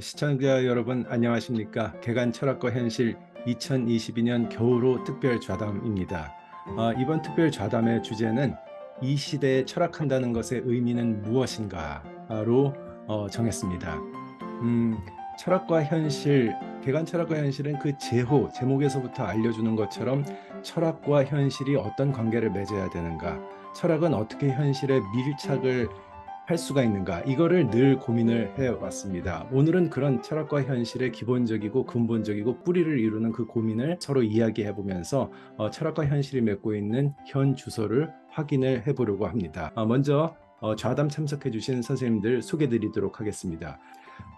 시청자 여러분 안녕하십니까? 개간 철학과 현실 2022년 겨울호 특별 좌담입니다. 아, 이번 특별 좌담의 주제는 이 시대에 철학한다는 것의 의미는 무엇인가로 어, 정했습니다. 음, 철학과 현실, 개간 철학과 현실은 그 제호, 제목에서부터 알려주는 것처럼 철학과 현실이 어떤 관계를 맺어야 되는가, 철학은 어떻게 현실에 밀착을 할 수가 있는가 이거를 늘 고민을 해왔습니다. 오늘은 그런 철학과 현실의 기본적이고 근본적이고 뿌리를 이루는 그 고민을 서로 이야기해 보면서 어, 철학과 현실이 맺고 있는 현 주소를 확인을 해보려고 합니다. 어, 먼저 어, 좌담 참석해 주신 선생님들 소개드리도록 하겠습니다.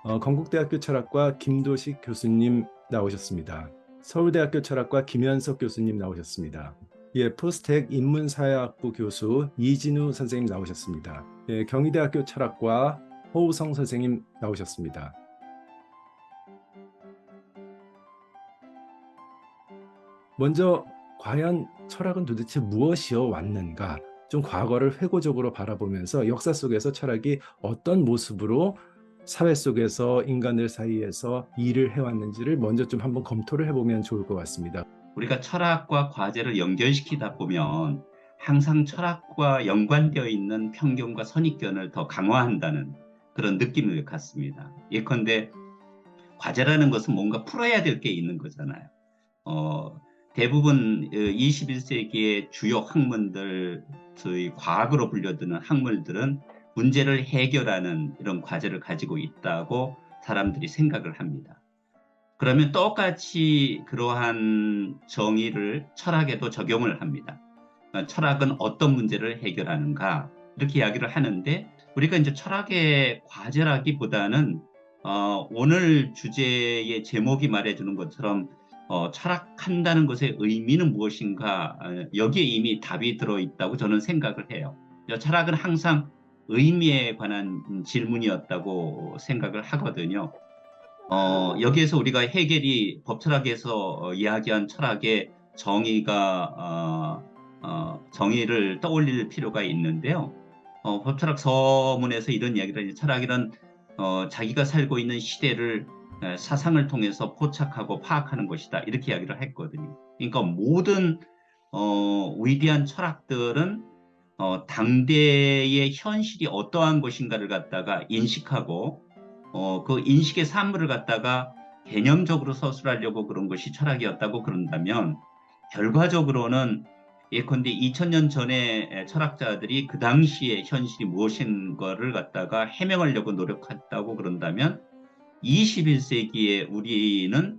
어, 건국대학교 철학과 김도식 교수님 나오셨습니다. 서울대학교 철학과 김현석 교수님 나오셨습니다. 예, 포스텍 인문사회학부 교수 이진우 선생님 나오셨습니다. 예, 경희대학교 철학과 호우성 선생님 나오셨습니다. 먼저 과연 철학은 도대체 무엇이어 왔는가? 좀 과거를 회고적으로 바라보면서 역사 속에서 철학이 어떤 모습으로 사회 속에서 인간들 사이에서 일을 해왔는지를 먼저 좀 한번 검토를 해보면 좋을 것 같습니다. 우리가 철학과 과제를 연결시키다 보면 항상 철학과 연관되어 있는 편견과 선입견을 더 강화한다는 그런 느낌을 갖습니다. 예컨대 과제라는 것은 뭔가 풀어야 될 게 있는 거잖아요. 어, 대부분 21세기의 주요 학문들, 저희 과학으로 불려드는 학문들은 문제를 해결하는 이런 과제를 가지고 있다고 사람들이 생각을 합니다. 그러면 똑같이 그러한 정의를 철학에도 적용을 합니다. 어, 철학은 어떤 문제를 해결하는가 이렇게 이야기를 하는데 우리가 이제 철학의 과제라기보다는 어, 오늘 주제의 제목이 말해주는 것처럼 어, 철학한다는 것의 의미는 무엇인가 어, 여기에 이미 답이 들어있다고 저는 생각을 해요. 철학은 항상 의미에 관한 질문이었다고 생각을 하거든요. 어, 여기에서 우리가 해결이 법철학에서 어, 이야기한 철학의 정의가 어, 어, 정의를 떠올릴 필요가 있는데요. 어, 법철학 서문에서 이런 이야기를. 철학이란 어, 자기가 살고 있는 시대를 에, 사상을 통해서 포착하고 파악하는 것이다. 이렇게 이야기를 했거든요. 그러니까 모든 어, 위대한 철학들은 어, 당대의 현실이 어떠한 것인가를 갖다가 인식하고 어, 그 인식의 산물을 갖다가 개념적으로 서술하려고 그런 것이 철학이었다고 그런다면 결과적으로는 예컨대 2000년 전에 철학자들이 그 당시의 현실이 무엇인 거를 갖다가 해명하려고 노력했다고 그런다면 21세기에 우리는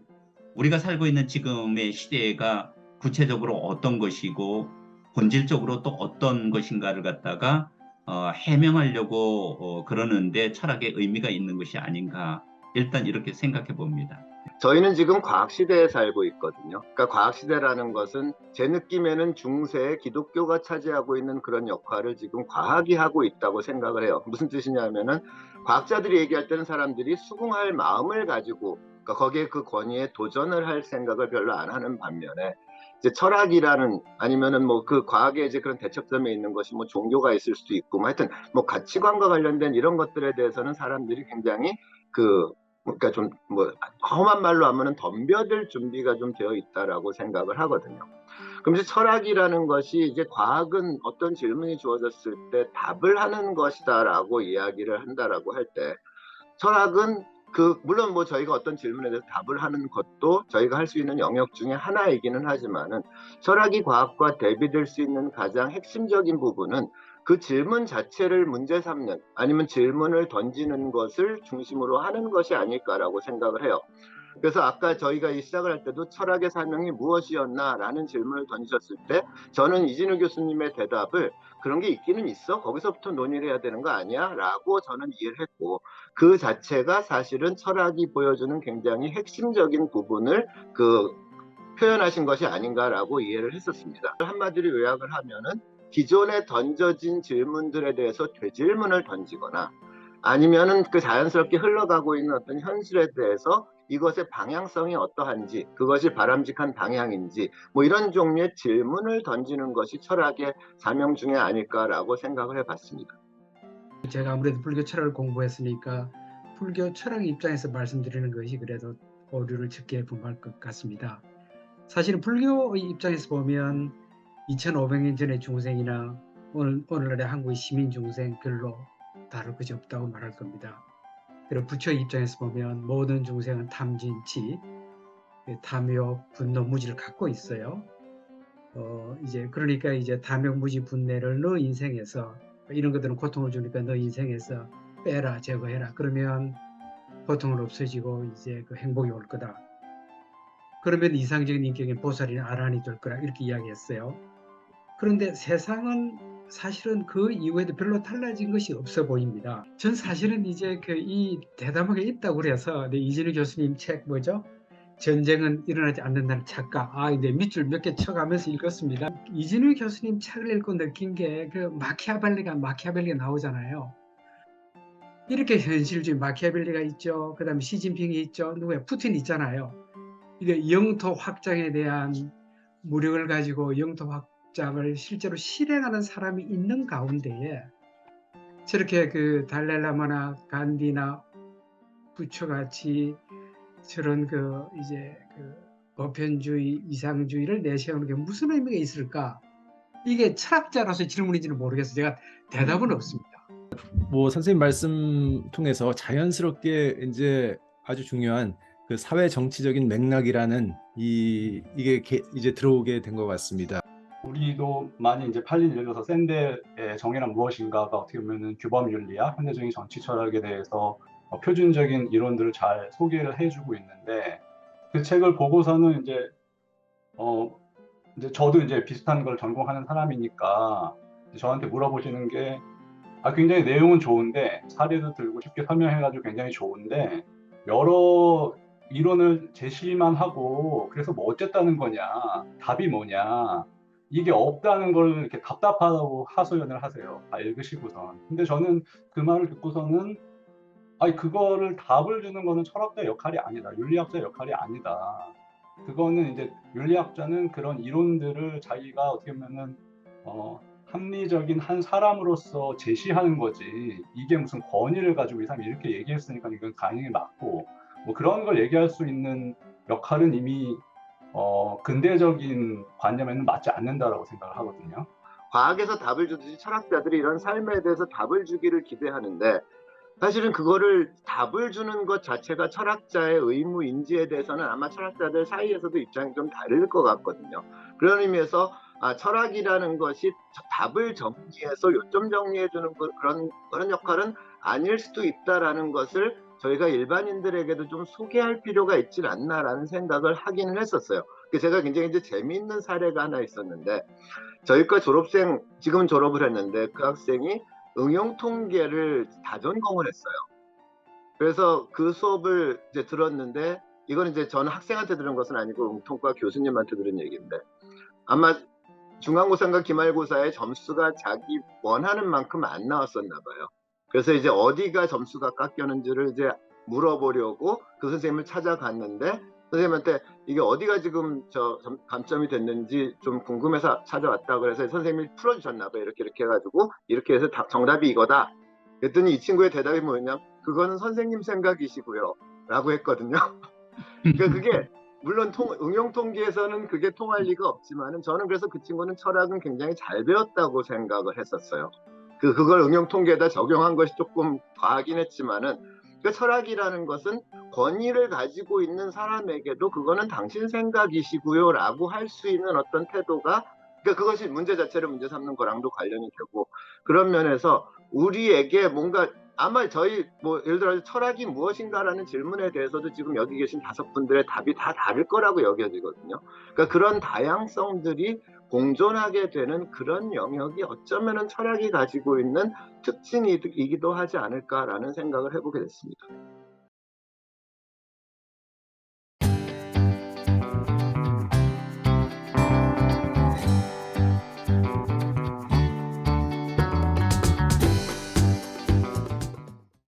우리가 살고 있는 지금의 시대가 구체적으로 어떤 것이고 본질적으로 또 어떤 것인가를 갖다가 어, 해명하려고 어, 그러는데 철학의 의미가 있는 것이 아닌가 일단 이렇게 생각해 봅니다. 저희는 지금 과학 시대에 살고 있거든요. 그러니까 과학 시대라는 것은 제 느낌에는 중세에 기독교가 차지하고 있는 그런 역할을 지금 과학이 하고 있다고 생각을 해요. 무슨 뜻이냐면은 과학자들이 얘기할 때는 사람들이 수긍할 마음을 가지고 그러니까 거기에 그 권위에 도전을 할 생각을 별로 안 하는 반면에 이제 철학이라는 아니면은 뭐 그 과학의 이제 그런 대척점에 있는 것이 뭐 종교가 있을 수도 있고 뭐 하여튼 뭐 가치관과 관련된 이런 것들에 대해서는 사람들이 굉장히 그 그러니까 좀 뭐 험한 말로 하면은 덤벼들 준비가 좀 되어 있다라고 생각을 하거든요. 그럼 이제 철학이라는 것이 이제 과학은 어떤 질문이 주어졌을 때 답을 하는 것이다라고 이야기를 한다라고 할 때 철학은 그 물론 뭐 저희가 어떤 질문에 대해서 답을 하는 것도 저희가 할 수 있는 영역 중에 하나이기는 하지만은 철학이 과학과 대비될 수 있는 가장 핵심적인 부분은 그 질문 자체를 문제 삼는 아니면 질문을 던지는 것을 중심으로 하는 것이 아닐까라고 생각을 해요. 그래서 아까 저희가 이 시작을 할 때도 철학의 사명이 무엇이었나라는 질문을 던지셨을 때 저는 이진우 교수님의 대답을 그런 게 있기는 있어. 거기서부터 논의를 해야 되는 거 아니야? 라고 저는 이해를 했고 그 자체가 사실은 철학이 보여주는 굉장히 핵심적인 부분을 그 표현하신 것이 아닌가라고 이해를 했었습니다. 한마디로 요약을 하면은 기존에 던져진 질문들에 대해서 되질문을 던지거나 아니면은 그 자연스럽게 흘러가고 있는 어떤 현실에 대해서 이것의 방향성이 어떠한지 그것이 바람직한 방향인지 뭐 이런 종류의 질문을 던지는 것이 철학의 사명 중에 아닐까라고 생각을 해봤습니다. 제가 아무래도 불교 철학을 공부했으니까 불교 철학 입장에서 말씀드리는 것이 그래도 오류를 적게 범할 것 같습니다. 사실은 불교의 입장에서 보면 2500년 전의 중생이나 오늘, 오늘날의 한국의 시민 중생 별로 다를 것이 없다고 말할 겁니다. 그리고 부처의 입장에서 보면 모든 중생은 탐진치, 그 탐욕, 분노, 무지를 갖고 있어요. 어, 이제 그러니까 이제 탐욕, 무지, 분내를 너 인생에서 이런 것들은 고통을 주니까 너 인생에서 빼라, 제거해라. 그러면 고통은 없어지고 이제 그 행복이 올 거다. 그러면 이상적인 인격의 보살이나 아란이 될 거라 이렇게 이야기했어요. 그런데 세상은 사실은 그 이후에도 별로 달라진 것이 없어 보입니다. 전 사실은 이제 그 이 대담하게 있다고 그래서 네, 이진우 교수님 책 뭐죠? 전쟁은 일어나지 않는다는 착각. 아, 이제 밑줄 몇 개 쳐가면서 읽었습니다. 이진우 교수님 책을 읽고 느낀 게 그 마키아벨리가 마키아벨리가 나오잖아요. 이렇게 현실주의 마키아벨리가 있죠. 그다음에 시진핑이 있죠. 누구야? 푸틴 있잖아요. 이게 영토 확장에 대한 무력을 가지고 영토 확 장을 실제로 실행하는 사람이 있는 가운데에 저렇게 그 달랄라마나 간디나 부처같이 저런 그 이제 그 보편주의, 이상주의를 내세우는 게 무슨 의미가 있을까? 이게 철학자로서 질문인지는 모르겠어요. 제가 대답은 없습니다. 뭐 선생님 말씀 통해서 자연스럽게 이제 아주 중요한 그 사회 정치적인 맥락이라는 이 이게 게- 이제 들어오게 된 것 같습니다. 우리도 많이 이제 팔린 예를 들어서 샌델의 정의란 무엇인가가 어떻게 보면은 규범 윤리와 현대적인 정치 철학에 대해서 어, 표준적인 이론들을 잘 소개를 해주고 있는데 그 책을 보고서는 이제 어 이제 저도 이제 비슷한 걸 전공하는 사람이니까 저한테 물어보시는 게 아, 굉장히 내용은 좋은데 사례도 들고 쉽게 설명해가지고 굉장히 좋은데 여러 이론을 제시만 하고 그래서 뭐 어쨌다는 거냐 답이 뭐냐 이게 없다는 걸 이렇게 답답하다고 하소연을 하세요. 다 읽으시고선. 근데 저는 그 말을 듣고서는 아니 그거를 답을 주는 거는 철학자 역할이 아니다. 윤리학자 역할이 아니다. 그거는 이제 윤리학자는 그런 이론들을 자기가 어떻게 보면은 어 합리적인 한 사람으로서 제시하는 거지. 이게 무슨 권위를 가지고 이 사람이 이렇게 얘기했으니까 이건 당연히 맞고 뭐 그런 걸 얘기할 수 있는 역할은 이미 어, 근대적인 관념에는 맞지 않는다라고 생각을 하거든요. 과학에서 답을 주듯이 철학자들이 이런 삶에 대해서 답을 주기를 기대하는데 사실은 그거를 답을 주는 것 자체가 철학자의 의무 인지에 대해서는 아마 철학자들 사이에서도 입장이 좀 다를 것 같거든요. 그런 의미에서 아, 철학이라는 것이 저- 답을 정리해서 요점 정리해 주는 그런 그런 역할은 아닐 수도 있다라는 것을 저희가 일반인들에게도 좀 소개할 필요가 있지 않나라는 생각을 하기는 했었어요. 그 제가 굉장히 이제 재미있는 사례가 하나 있었는데 저희과 졸업생 지금 졸업을 했는데 그 학생이 응용 통계를 다전공을 했어요. 그래서 그 수업을 이제 들었는데 이건 이제 저는 학생한테 들은 것은 아니고 응통과 교수님한테 들은 얘기인데 아마 중간고사인가 기말고사의 점수가 자기 원하는 만큼 안 나왔었나 봐요. 그래서 이제 어디가 점수가 깎였는지를 이제 물어보려고 그 선생님을 찾아갔는데 선생님한테 이게 어디가 지금 저 점- 감점이 됐는지 좀 궁금해서 찾아왔다 그래서 선생님이 풀어주셨나 봐요. 이렇게 이렇게 해가지고 이렇게 해서 다- 정답이 이거다. 그랬더니 이 친구의 대답이 뭐였냐? 그거는 선생님 생각이시고요. 라고 했거든요. 그러니까 그게 물론 통, 응용 통계에서는 그게 통할 리가 없지만은 저는 그래서 그 친구는 철학은 굉장히 잘 배웠다고 생각을 했었어요. 그 그걸 응용 통계에다 적용한 것이 조금 과하긴 했지만은 그 철학이라는 것은 권위를 가지고 있는 사람에게도 그거는 당신 생각이시고요라고 할 수 있는 어떤 태도가 그러니까 그것이 문제 자체를 문제 삼는 거랑도 관련이 되고 그런 면에서 우리에게 뭔가 아마 저희 뭐 예를 들어 철학이 무엇인가라는 질문에 대해서도 지금 여기 계신 다섯 분들의 답이 다 다를 거라고 여겨지거든요. 그러니까 그런 다양성들이 공존하게 되는 그런 영역이 어쩌면은 철학이 가지고 있는 특징이기도 하지 않을까라는 생각을 해보게 됐습니다.